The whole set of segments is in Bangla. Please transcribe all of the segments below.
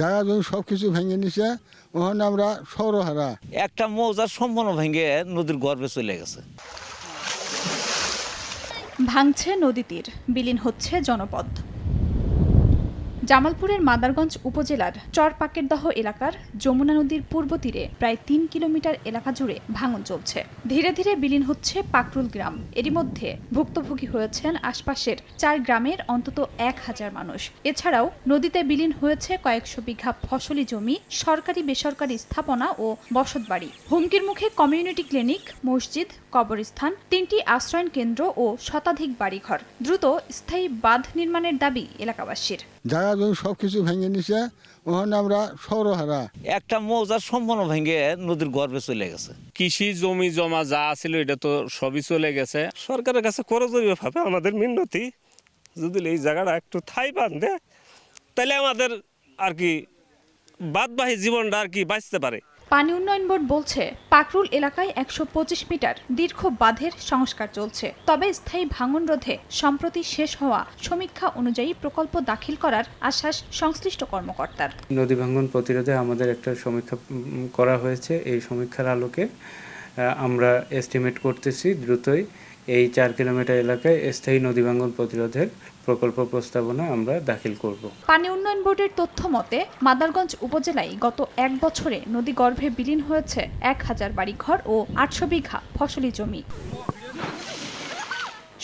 জায়গা জমি সব কিছু ভেঙে নিছে ওখানে আমরা সৌরহারা। একটা মৌজার সম্পূর্ণ ভেঙে নদীর গর্ভে চলে গেছে। ভাঙছে নদী তীর বিলীন হচ্ছে জনপদ। জামালপুরের মাদারগঞ্জ উপজেলার চরপাকেরদহ এলাকার যমুনা নদীর পূর্ব তীরে প্রায় তিন কিলোমিটার এলাকা জুড়ে ভাঙন চলছে। ধীরে ধীরে বিলীন হচ্ছে পাকরুল গ্রাম। এরই মধ্যে ভুক্তভোগী হয়েছেন আশপাশের চার গ্রামের অন্তত এক হাজার মানুষ। এছাড়াও নদীতে বিলীন হয়েছে কয়েকশো বিঘা ফসলি জমি, সরকারি বেসরকারি স্থাপনা ও বসতবাড়ি। হুমকির মুখে কমিউনিটি ক্লিনিক, মসজিদ, কবরস্থান, তিনটি আশ্রয়ন কেন্দ্র ও শতাধিক বাড়িঘর। দ্রুত স্থায়ী বাঁধ নির্মাণের দাবি এলাকাবাসীর। জায়গা জমি সব কিছু ভেঙে নিছে ওখানে আমরা সৌরহারা। একটা মৌজার সম্পূর্ণ ভেঙে নদীর গর্বে চলে গেছে। কৃষি জমি জমা যা ছিল এটা তো সবই চলে গেছে। সরকারের কাছে করজনীয় ভাবে আমাদের মিন্নতি। যদি এই জায়গাটা একটু থাই বাঁধে তাহলে আমাদের আর কি বাদবাহী জীবনটা আর কি বাঁচতে পারে। পানি উন্নয়ন বোর্ড বলছে, পাকরুল এলাকায় একশো পঁচিশ মিটার দীর্ঘ বাঁধের সংস্কার চলছে। তবে স্থায়ী ভাঙন রোধে সম্প্রতি শেষ হওয়া সমীক্ষা অনুযায়ী প্রকল্প দাখিল করার আশ্বাস সংশ্লিষ্ট কর্মকর্তার। নদী ভাঙন প্রতিরোধে আমাদের একটা সমীক্ষা করা হয়েছে। এই সমীক্ষার আলোকে আমরা এস্টিমেট করতেছি দ্রুতই এই চার কিলোমিটার এলাকায় স্থায়ী নদী ভাঙ্গন প্রতিরোধের প্রকল্প প্রস্তাবনা আমরা দাখিল করব। পানি উন্নয়ন বোর্ডের তথ্য মতে, মাদারগঞ্জ উপজেলায় গত এক বছরে নদী গর্ভে বিলীন হয়েছে এক হাজার বাড়িঘর ও আটশো বিঘা ফসলি জমি।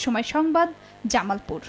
সময় সংবাদ, জামালপুর।